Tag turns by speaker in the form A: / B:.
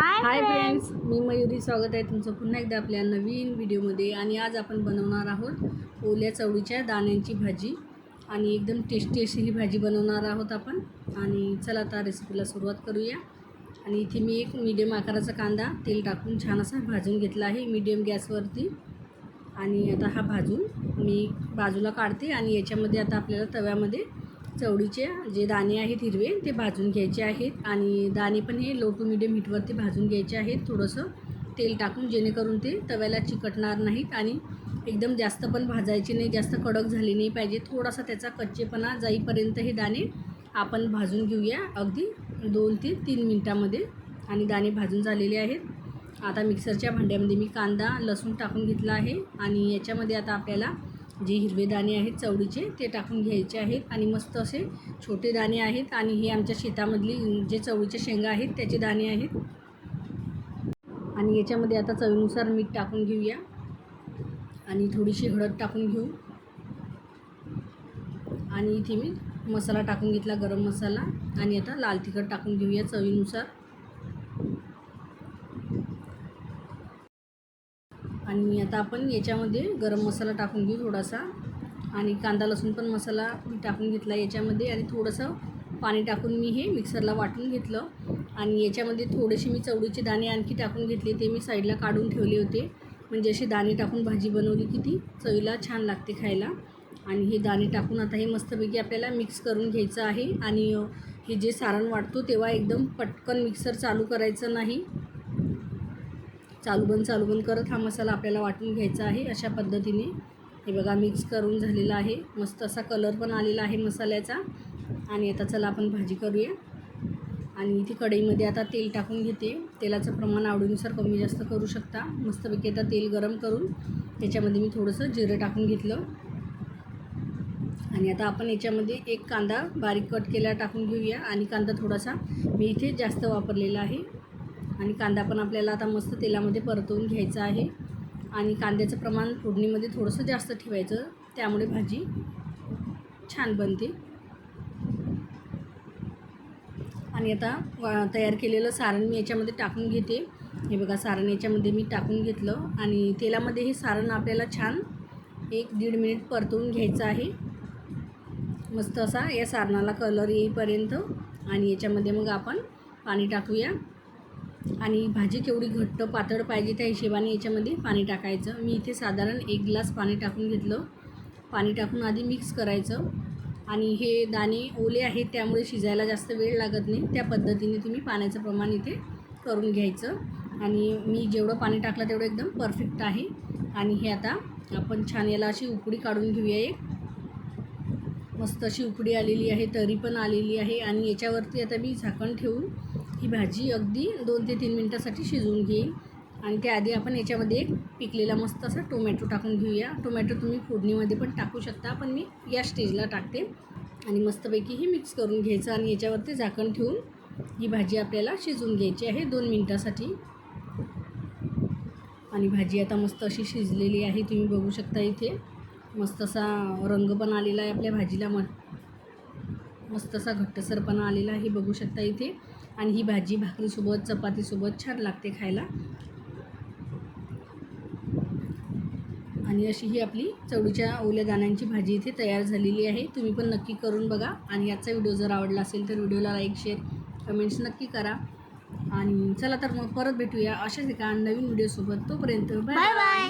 A: Hi friends मी मयुरी स्वागत आहे तुमचं पुन्हा एकदा आपल्या नवीन व्हिडिओमध्ये. आणि आज आपण बनवणार आहोत ओल्या चवळीच्या दाण्यांची भाजी. आणि एकदम टेस्टी अशी ही भाजी बनवणार आहोत आपण. आणि चला आता रेसिपीला सुरुवात करूया. आणि इथे मी एक मीडियम आकाराचा कांदा तेल टाकून छान असा भाजून घेतला आहे मीडियम गॅसवरती आणि आता हा भाजून मी बाजूला काढते. आणि याच्यामध्ये आता आपल्याला तव्यामध्ये चवळीचे जे दाणे आहेत हिरवे ते भाजून घ्यायचे आहेत. आणि दाणे पण हे लो टू मिडियम हीटवरती भाजून घ्यायचे आहेत. थोडंसं तेल टाकून जेणेकरून ते तव्याला चिकटणार नाहीत आणि एकदम जास्त पण भाजायचे नाही जास्त कडक झाले नाही पाहिजे. थोडासा त्याचा कच्चेपणा जाईपर्यंत हे दाणे आपण भाजून घेऊया. अगदी दोन ते तीन मिनटामध्ये आणि दाणे भाजून झालेले आहेत. आता मिक्सरच्या भांड्यामध्ये मी कांदा लसूण टाकून घेतला आहे. आणि याच्यामध्ये आता आपल्याला जे हिरवे दाणे आहेत चवळीचे ते टाकून घ्यायचे आहेत आणि मस्त असे छोटे दाणे आहेत आणि हे आमच्या शेतामधली जे चवळीचे शेंगा आहेत त्याचे दाणे आहेत. आणि याच्यामध्ये आता चवीनुसार मीठ टाकून घेऊया. आणि थोडीशी हळद टाकून घेऊ. आणि इथे मी मसाला टाकून घेतला गरम मसाला. आणि आता लाल तिखट टाकून घेऊया चवीनुसार. आणि आता आपण याच्यामध्ये गरम मसाला टाकून घेऊ थोडासा. आणि कांदा लसूण पण मसाला मी टाकून घेतला याच्यामध्ये आणि थोडंसं पाणी टाकून मी हे मिक्सरला वाटून घेतलं. आणि याच्यामध्ये थोडेसे मी चवळीचे दाणे आणखी टाकून घेतले ते मी साईडला काढून ठेवले होते. म्हणजे असे दाणे टाकून भाजी बनवली की ती चवीला छान लागते खायला. आणि हे दाणे टाकून आता हे मस्तपैकी आपल्याला मिक्स करून घ्यायचं आहे. आणि हे जे सारण वाटतो तेव्हा एकदम पटकन मिक्सर चालू करायचं नाही. चालू बंद चालू बंद करत हा मसाला आपल्याला वाटून घ्यायचा आहे अशा पद्धतीने. हे बघा मिक्स करून झालेला आहे. मस्त असा कलर पण आलेला आहे मसाल्याचा. आणि आता चला आपण भाजी करूया. आणि इथे कढईमध्ये आता तेल टाकून घेते. तेलाचं प्रमाण आवडीनुसार कमी जास्त करू शकता. मस्तपैकी आता तेल गरम करून त्याच्यामध्ये मी थोडंसं जिरं टाकून घेतलं. आणि आता आपण याच्यामध्ये एक कांदा बारीक कट केला टाकून घेऊया. आणि कांदा थोडासा मी इथे जास्त वापरलेला आहे. आणि कांदा पण आपल्याला आता मस्त तेलामध्ये परतवून घ्यायचा आहे. आणि कांद्याचं प्रमाण फोडणीमध्ये थोडंसं जास्त ठेवायचं. त्यामुळे भाजी छान बनते. आणि आता वा- तयार केलेलं सारण मी याच्यामध्ये टाकून घेते. हे बघा सारण याच्यामध्ये मी टाकून घेतलं. आणि तेलामध्ये हे सारण आपल्याला छान एक दीड मिनिट परतवून घ्यायचं आहे. मस्त असा या सारणाला कलर येईपर्यंत. आणि याच्यामध्ये मग आपण पाणी टाकूया. आणि भाजी केवढी घट्ट पातळ पाहिजे त्या हिशेबाने याच्यामध्ये पाणी टाकायचं. मी इथे साधारण एक ग्लास पाणी टाकून घेतलं. पाणी टाकून आधी मिक्स करायचं. आणि हे दाणे ओले आहेत त्यामुळे शिजायला जास्त वेळ लागत नाही. त्या पद्धतीने तुम्ही पाण्याचं प्रमाण इथे करून घ्यायचं. आणि मी जेवढं पाणी टाकलं तेवढं एकदम परफेक्ट आहे. आणि हे आता आपण छान याला अशी उकडी काढून घेऊया एक. मस्त अशी उकडी आलेली आहे तरी पण आलेली आहे आणि याच्यावरती आता मी झाकण ठेवून ही भाजी अगदी दोन ते तीन मिनटासाठी शिजवून घेईन. आणि त्याआधी आपण याच्यामध्ये एक पिकलेला मस्त असा टोमॅटो टाकून घेऊया. टोमॅटो तुम्ही फोडणीमध्ये पण टाकू शकता पण मी या स्टेजला टाकते. आणि मस्तपैकी हे मिक्स करून घ्यायचं आणि याच्यावरती झाकण ठेवून ही भाजी आपल्याला शिजवून घ्यायची आहे दोन मिनटासाठी. आणि भाजी आता मस्त अशी शिजलेली आहे तुम्ही बघू शकता इथे. मस्त असा रंग पण आलेला आहे आपल्या भाजीला म मस्त असा घट्टसरपणा आलेला आहे बघू शकता इथे. आणि ही भाजी भाकरीसोबत चपातीसोबत छान लागते खायला. आणि अशी ही आपली चवळीच्या ओल्या दाण्यांची भाजी इथे तयार झालेली आहे. तुम्ही पण नक्की करून बघा. आणि आजचा व्हिडिओ जर आवडला असेल तर व्हिडिओला लाईक शेअर कमेंट्स नक्की करा. आणि चला तर मग परत भेटूया अशाच एका नवीन व्हिडिओसोबत. तोपर्यंत
B: बाय बाय.